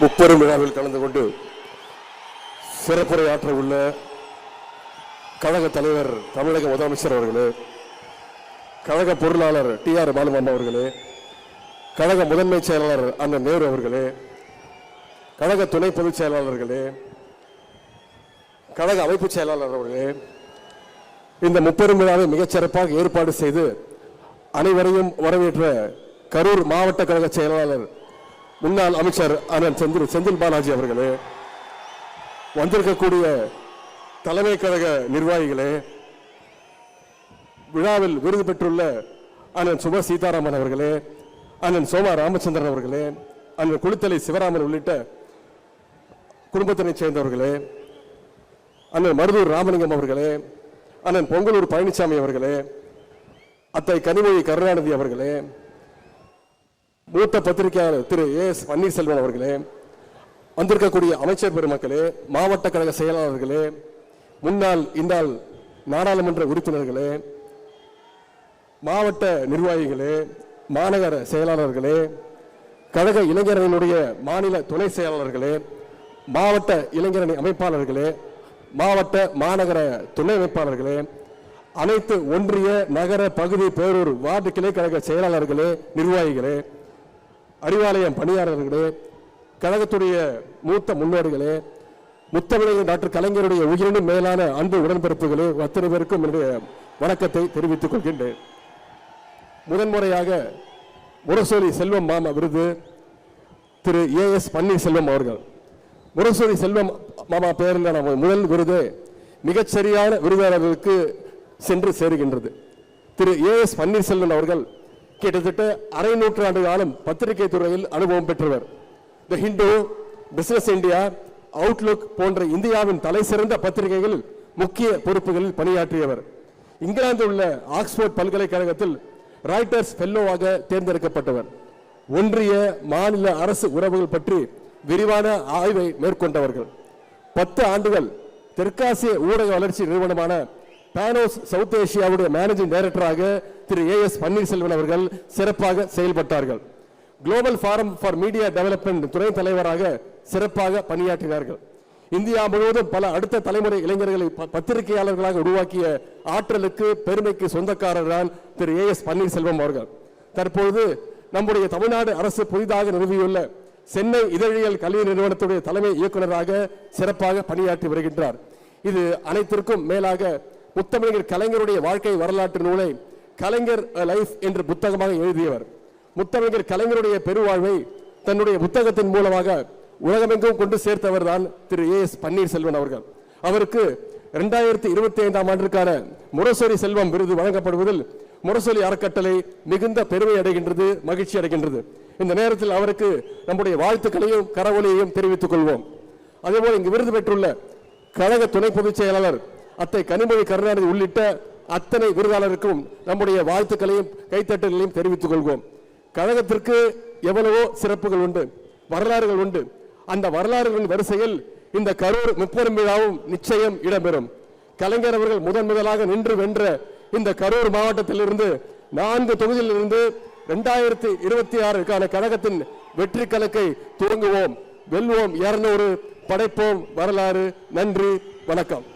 முப்பெரும் விழாவில் கலந்து கொண்டு சிறப்புரையாற்ற உள்ள கழக தலைவர் தமிழக முதலமைச்சர் அவர்களே கழக பொருளாளர் டி ஆர் பாலுமன் அவர்களே கழக முதன்மை செயலாளர் அண்ணன் நேரு அவர்களே கழக துணை பொதுச் செயலாளர்களே கழக அமைப்பு செயலாளர் அவர்களே இந்த முப்பெரும் விழாவை மிகச் சிறப்பாக ஏற்பாடு செய்து அனைவரையும் வரவேற்ற கரூர் மாவட்ட கழக செயலாளர் முன்னாள் அமைச்சர் அண்ணன் செந்தில் செந்தில் பாலாஜி அவர்களே வந்திருக்கக்கூடிய தலைமை கழக நிர்வாகிகளே விழாவில் விருது பெற்றுள்ள அண்ணன் சுப சீதாராமன் அவர்களே அண்ணன் சோமா ராமச்சந்திரன் அவர்களே அண்ணன் குளித்தலை சிவராமன் உள்ளிட்ட குடும்பத்தினைச் சேர்ந்தவர்களே அண்ணன் மருதூர் ராமலிங்கம் அவர்களே அண்ணன் பொங்கலூர் பழனிசாமி அவர்களே அத்தை கனிமொழி கருணாநிதி அவர்களே மூத்த பத்திரிகையாளர் திரு ஏ எஸ் பன்னீர்செல்வன் அவர்களே வந்திருக்கக்கூடிய அமைச்சர் பெருமக்களே மாவட்ட கழக செயலாளர்களே முன்னாள் இந்நாள் நாடாளுமன்ற உறுப்பினர்களே மாவட்ட நிர்வாகிகளே மாநகர செயலாளர்களே கழக இளைஞரணியினுடைய மாநில துணை செயலாளர்களே மாவட்ட இளைஞரணி அமைப்பாளர்களே மாவட்ட மாநகர துணை அமைப்பாளர்களே அனைத்து ஒன்றிய நகர பகுதி பேரூர் வார்டு கிளை கழக செயலாளர்களே நிர்வாகிகளே அறிவாலயம் பணியாளர்களே கழகத்துடைய மூத்த முன்னோடிகளே முத்தமிழர் டாக்டர் கலைஞருடைய உயிரினும் மேலான அன்பு உடன்பிறப்புகளே அத்தனை பேருக்கும் என்னுடைய வணக்கத்தை தெரிவித்துக் கொள்கின்றேன். முதன்முறையாக முரசொலி செல்வம் மாமா விருது திரு ஏ எஸ் பன்னீர்செல்வம் அவர்கள். முரசொலி செல்வம் மாமா பேரில் முதல் விருது மிகச்சரியான விருதாளர்களுக்கு சென்று சேருகின்றது. திரு ஏ எஸ் பன்னீர்செல்வம் அவர்கள் கிட்டத்தட்ட அரை நூற்றாண்டு காலம் பத்திரிகை துறையில் அனுபவம் பெற்றவர். The Hindu Business India Outlook போன்ற இந்தியாவின் தலை சிறந்த பத்திரிகைகளில் முக்கிய பொறுப்புகளில் பணியாற்றியவர். இங்கிலாந்தில் உள்ள ஆக்ஸ்போர்ட் பல்கலைக்கழகத்தில் ராய்டர்ஸ் ஃபெல்லோவாக தேர்ந்தெடுக்கப்பட்டவர். ஒன்றிய மாநில அரசு உறவுகள் பற்றி விரிவான ஆய்வை மேற்கொண்டவர்கள். பத்து ஆண்டுகள் தெற்காசிய ஊடக வளர்ச்சி நிறுவனமான பானோஸ் சவுத் ஏசியாவுடைய மேனேஜிங் டைரக்டராக திரு ஏ எஸ் பன்னீர்செல்வன் அவர்கள் சிறப்பாக செயல்பட்டார்கள். Global Forum for Media Development துணை தலைவராக சிறப்பாக பணியாற்றினார்கள். இந்தியா முழுவதும் பல அடுத்த தலைமுறை இளைஞர்களை ப- பத்திரிகையாளர்களாக உருவாக்கிய ஆற்றலுக்கு பெருமைக்கு சொந்தக்காரர் தான் திரு ஏ எஸ் பன்னீர்செல்வம் அவர்கள். தற்பொழுது நம்முடைய தமிழ்நாடு அரசு புதிதாக நிறுவியுள்ள சென்னை இதழியல் கல்வி நிறுவனத்துடைய தலைமை இயக்குநராக சிறப்பாக பணியாற்றி வருகின்றார். இது அனைத்திற்கும் மேலாக முத்தமிழர் கலைஞருடைய வாழ்க்கை வரலாற்று நூலை கலைஞர் லைஃப் என்ற புத்தகமாக எழுதியவர். முத்தமிழர் கலைஞருடைய பெருவாழ்வை தன்னுடைய புத்தகத்தின் மூலமாக உலகமெங்கும் கொண்டு சேர்த்தவர் தான் திரு ஏ எஸ் பன்னீர்செல்வன் அவர்கள். அவருக்கு இரண்டாயிரத்தி இருபத்தி ஐந்தாம் ஆண்டிற்கான முரசொலி செல்வம் விருது வழங்கப்படுவதில் முரசொலி அறக்கட்டளை மிகுந்த பெருமை அடைகின்றது மகிழ்ச்சி அடைகின்றது. இந்த நேரத்தில் அவருக்கு நம்முடைய வாழ்த்துக்களையும் கரவொலியையும் தெரிவித்துக் கொள்வோம். அதேபோல் இங்கு விருது பெற்றுள்ள கழக துணை பொதுச் செயலாளர் அத்தை கனிமொழி கருணாநிதி உள்ளிட்ட அத்தனை விருதாளருக்கும் நம்முடைய வாழ்த்துக்களையும் கைத்தட்டல்களையும் தெரிவித்துக் கொள்வோம். கழகத்திற்கு எவ்வளவோ சிறப்புகள் உண்டு வரலாறுகள் உண்டு. அந்த வரலாறுகளின் வரிசையில் இந்த கரூர் முப்பெரும் விழாவும் நிச்சயம் இடம்பெறும். கலைஞர் அவர்கள் முதன் முதலாக நின்று வென்ற இந்த கரூர் மாவட்டத்திலிருந்து நான்கு தொகுதியிலிருந்து இரண்டாயிரத்தி இருபத்தி ஆறுக்கான கழகத்தின் வெற்றி கணக்கை துவங்குவோம். வெல்வோம். இருநூறு படைப்போம். வரலாறு நன்றி வணக்கம்.